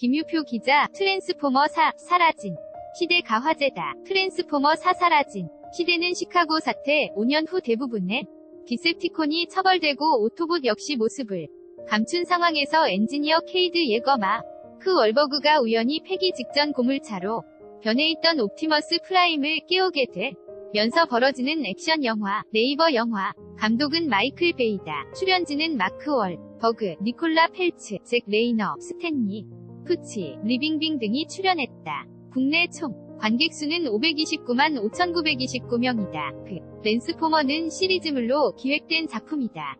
김유표 기자, 트랜스포머 4, 사라진. 시대 가 화제다. 트랜스포머 4 사라진. 시대는 시카고 사태 5년 후 대부분의 디셉티콘이 처벌되고 오토봇 역시 모습을 감춘 상황에서 엔지니어 케이드 예거마 크 월버그가 우연히 폐기 직전 고물차로 변해있던 옵티머스 프라임을 깨우게 돼 면서 벌어지는 액션 영화, 네이버 영화, 감독은 마이클 베이다, 출연진은 마크 월, 버그, 니콜라 펠츠, 잭 레이너, 스탠리, 푸치, 리빙빙 등이 출연했다. 국내 총 관객 수는 529만 5,929명이다. 그 랜스포머는 시리즈물로 기획된 작품이다.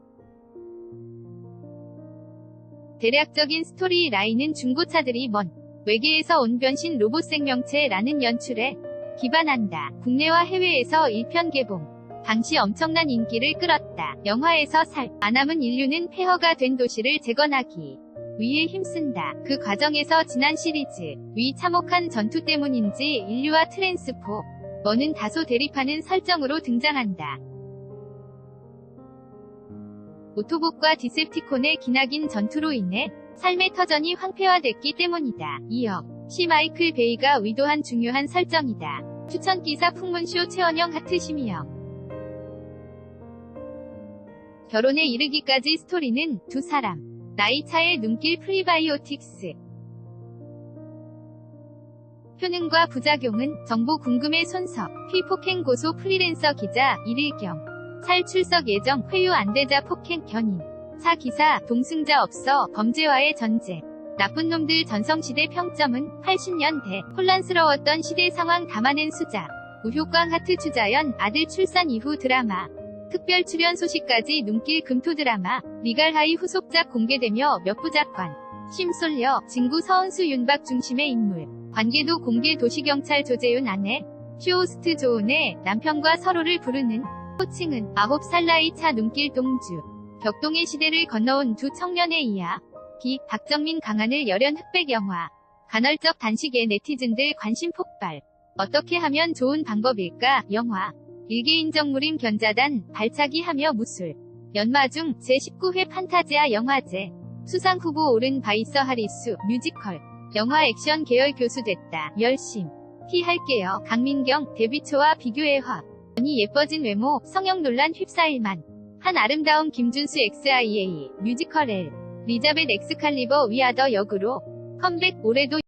대략적인 스토리 라인은 중고차들이 먼 외계에서 온 변신 로봇 생명체라는 연출에 기반한다. 국내와 해외에서 1편 개봉. 당시 엄청난 인기를 끌었다. 영화에서 살, 안 남은 인류는 폐허가 된 도시를 재건하기 위해 힘쓴다. 그 과정에서 지난 시리즈, 위 참혹한 전투 때문인지 인류와 트랜스포, 머는 다소 대립하는 설정으로 등장한다. 오토봇과 디셉티콘의 기나긴 전투로 인해 삶의 터전이 황폐화됐기 때문이다. 이어 시 마이클 베이가 의도한 중요한 설정이다. 추천기사 풍문쇼 최원영 하트 심의영 결혼에 이르기까지 스토리는 두 사람 나이 차의 눈길 프리바이오틱스. 효능과 부작용은 정보 궁금해 손석. 휘폭행 고소 프리랜서 기자 일일경. 살 출석 예정 회유 안대자 폭행 견인. 사 기사 동승자 없어 범죄와의 전쟁 나쁜 놈들 전성시대 평점은 80년대 혼란스러웠던 시대 상황 담아낸 수작 우효광 하트 추자연 아들 출산 이후 드라마 특별 출연 소식까지 눈길 금토 드라마 리갈하이 후속작 공개되며 몇 부작관 심솔려 진구 서은수 윤박 중심의 인물 관계도 공개 도시경찰 조재윤 아내 쇼호스트 조은의 남편과 서로를 부르는 호칭은 9살 나이 차 눈길 동주 벽동의 시대를 건너온 두 청년의 이야. 기 박정민 강한을 열연 흑백 영화 간헐적 단식에 네티즌들 관심 폭발. 어떻게 하면 좋은 방법일까? 영화 일개인정물임 견자단 발차기 하며 무술. 연마중 제19회 판타지아 영화제. 수상 후보 오른 바이서 하리수 뮤지컬. 영화 액션 계열 교수 됐다. 열심. 히 할게요. 강민경 데뷔초와 비교의 화. 이 예뻐진 외모 성형 논란 휩싸일만. 한 아름다운 김준수 XIA 뮤지컬 L. 리자벳 엑스칼리버 위아더 역으로 컴백 올해도